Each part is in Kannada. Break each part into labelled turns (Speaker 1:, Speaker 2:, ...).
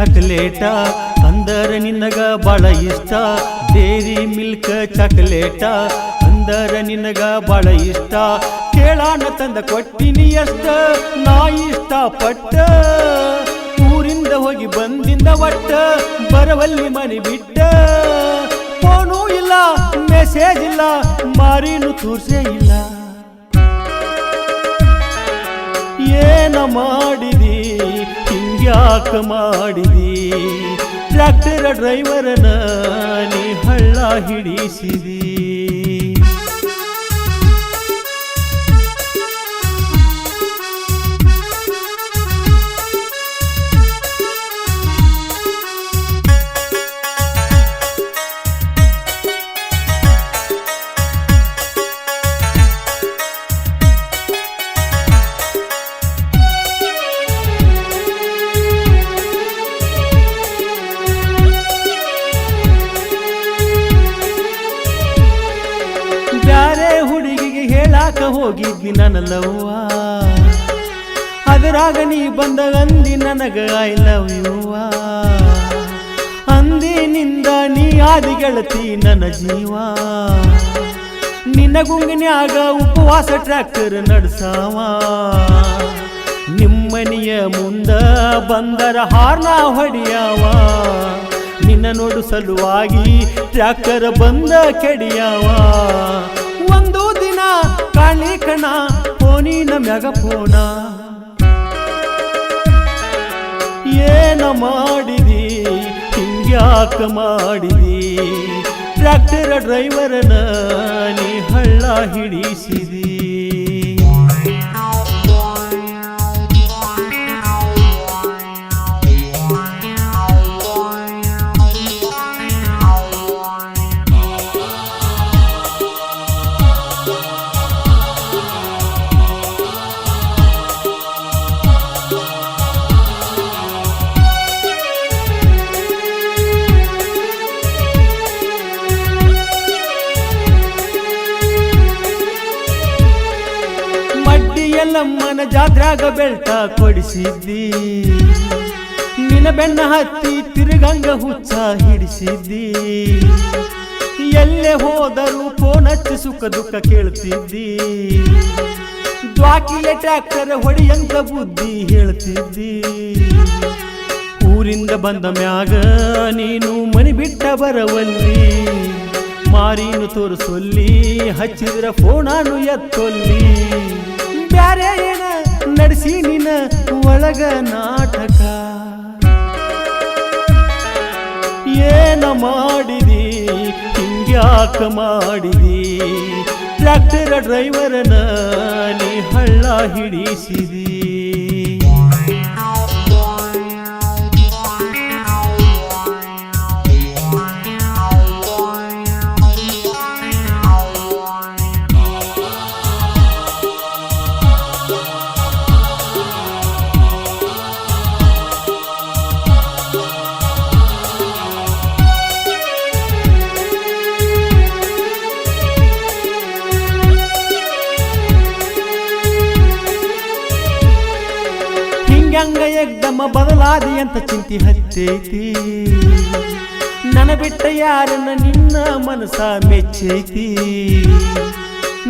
Speaker 1: ಚಾಕ್ಲೇಟ ಅಂದರ ನಿನಗ ಬಾಳ ಇಷ್ಟ ಡೇರಿ ಮಿಲ್ಕ್ ಚಾಕ್ಲೇಟ ಅಂದರ ನಿನಗ ಬಾಳ ಇಷ್ಟ ಕೇಳಾಣ ತಂದ ಕೊಟ್ಟಿನಿ ಅಷ್ಟ ನಾ ಇಷ್ಟ ಪಟ್ಟ ಊರಿಂದ ಹೋಗಿ ಬಂದಿಂದ ಒಟ್ಟ ಬರವಲ್ಲಿ ಮನೆ ಬಿಟ್ಟ ಫೋನು ಇಲ್ಲ ಮೆಸೇಜ್ ಇಲ್ಲ ಮಾರಿನು ತೋರ್ಸೇ ಇಲ್ಲ ಏನ ಮಾಡಿದಿ ಹಿಂಗ್ಯಾಕ ಮಾಡಿದಿ? ಟ್ರ್ಯಾಕ್ಟರ್ ಡ್ರೈವರನ ನೀ ಹಳ್ಳ ಹಿಡಿಸಿದಿ? ಹೇಳಾಕ ಹೋಗಿದ್ನಿ ನನ್ನ ಲವ್ವ ಅದರಾಗ ನೀ ಬಂದ ಅಂದಿ ನನಗ ಐ ಲವ್ ಯುವ ಅಂದಿನಿಂದ ನೀ ಆದಿ ಗೆಳತಿ ನನ್ನ ಜೀವ. ನಿನ್ನ ಗುಂಗಿನ್ಯಾಗ ಉಪವಾಸ ಟ್ರ್ಯಾಕ್ಟರ್ ನಡೆಸಾವ. ನಿಮ್ಮನಿಯ ಮುಂದ ಬಂದರ ಹಾರ್ನ ಹೊಡಿಯಾವ. ನಿನ್ನ ನೋಡು ಸಲುವಾಗಿ ಟ್ರ್ಯಾಕ್ಟರ್ ಬಂದ ಕೆಡಿಯಾವ. ಒಂದು ಕಾಳಿ ಕಣ ಫೋನಿನ ಮ್ಯಾಗ ಫೋನ. ಏನ ಮಾಡಿದಿ ಹಿಂಗ್ಯಾಕ ಮಾಡಿದಿ? ಟ್ರ್ಯಾಕ್ಟರ್ ಡ್ರೈವರನ ನೀ ಹಳ್ಳ ಹಿಡಿಸಿದಿ? ಎಲ್ಲಮ್ಮನ ಜಾತ್ರಾಗ ಬೆಳ್ತ ಕೊಡಿಸಿದ್ದಿ. ನಿನ್ನ ಬೆನ್ನ ಹತ್ತಿ ತಿರುಗಂಗ ಹುಚ್ಚ ಹಿಡಿಸಿದ್ದಿ. ಎಲ್ಲೇ ಹೋದರೂ ಫೋನ್ ಹಚ್ಚಿ ಸುಖ ದುಃಖ ಕೇಳ್ತಿದ್ದಿ. ದ್ವಾಕಿಲೆ ಟ್ರ್ಯಾಕ್ಟರ್ ಹೊಡಿಯಂತ ಬುದ್ಧಿ ಹೇಳ್ತಿದ್ದಿ. ಊರಿಂದ ಬಂದ ಮ್ಯಾಗ ನೀನು ಮನಿ ಬಿಟ್ಟ ಬರವಲ್ಲಿ. ಮಾರೀನು ತೋರಿಸೊಲ್ಲಿ, ಹಚ್ಚಿದ್ರ ಫೋನಾನು ಎತ್ತೊಲ್ಲಿ. ನಡೆಸಿ ನಿನ್ನ ಒಳಗ ನಾಟಕ. ಏನ ಮಾಡಿದಿ? ಹಿಂಗ್ಯಾಕ ಮಾಡಿದಿ? ಟ್ರ್ಯಾಕ್ಟರ್ ಡ್ರೈವರನ ನೀ ಹಳ್ಳ ಹಿಡಿಸಿದಿ? ಹಿಂಗಂಗ ಎಗ್ದಮ್ಮ ಬದಲಾದಿ ಅಂತ ಚಿಂತಿ ಹತ್ತೈತಿ. ನನ ಬಿಟ್ಟ ಯಾರನ್ನ ನಿನ್ನ ಮನಸ ಮೆಚ್ಚೈತಿ.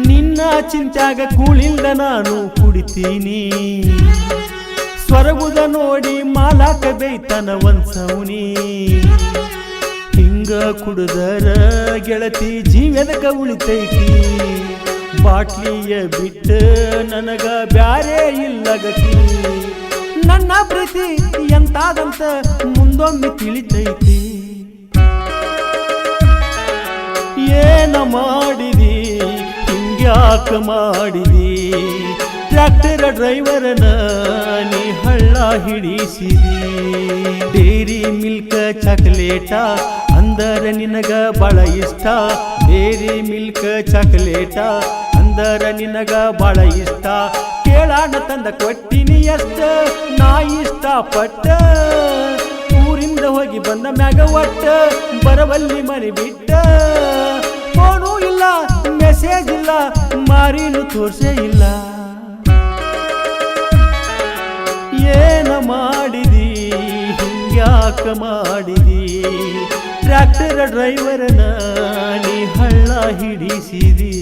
Speaker 1: ನಿನ್ನ ಚಿಂತಾಗ ಕೂಳಿಂದ ನಾನು ಕುಡಿತೀನಿ. ಸ್ವರಗುದ ನೋಡಿ ಮಾಲಾಕ ಬೇಯ್ತನ ಒಂದ್ಸೌನಿ. ಹಿಂಗ ಕುಡಿದರ ಗೆಳತಿ ಜೀವನಕ ಉಳಿತೈತಿ. ಬಾಟ್ಲಿಯ ಬಿಟ್ಟ ನನಗ ಬ್ಯಾರೇ ಇಲ್ಲಗತಿ ನನ್ನ ಪ್ರೀತಿ ಎಂತಾದಂತ ಮುಂದೊಮ್ಮೆ ತಿಳಿತೈತಿ. ಏನ ಮಾಡಿದಿ? ಹಿಂಗ್ಯಾಕ ಮಾಡಿದಿ? ಟ್ರ್ಯಾಕ್ಟರ್ ಡ್ರೈವರನ ನೀ ಹಳ್ಳ ಹಿಡಿಸಿದಿ? ಡೇರಿ ಮಿಲ್ಕ್ ಚಾಕ್ಲೇಟ ಅಂದರ ನಿನಗ ಬಹಳ ಇಷ್ಟ? ಡೇರಿ ಮಿಲ್ಕ್ ಚಾಕ್ಲೇಟ ಅಂದರ ನಿನಗ ಬಹಳ ಇಷ್ಟ? ಕೇಳಾಣ ತಂದ ಕೊಟ್ಟಿನಿ ಎಷ್ಟ ನಾ ಇಷ್ಟ ಪಟ್ಟ ಊರಿಂದ ಹೋಗಿ ಬಂದ ಮ್ಯಾಗ ಒಟ್ಟ. ಬರವಲ್ಲಿ ಮರಿ ಬಿಟ್ಟ ಫೋನು ಇಲ್ಲ ಮೆಸೇಜ್ ಇಲ್ಲ, ಮಾರಿನು ತೋರ್ಸೇ ಇಲ್ಲ. ಏನ ಮಾಡಿದಿ ಯಾಕ ಮಾಡಿದಿ? ಟ್ರ್ಯಾಕ್ಟರ್ ಡ್ರೈವರ್ನ ನೀ ಹಳ್ಳ ಹಿಡಿಸಿದಿ?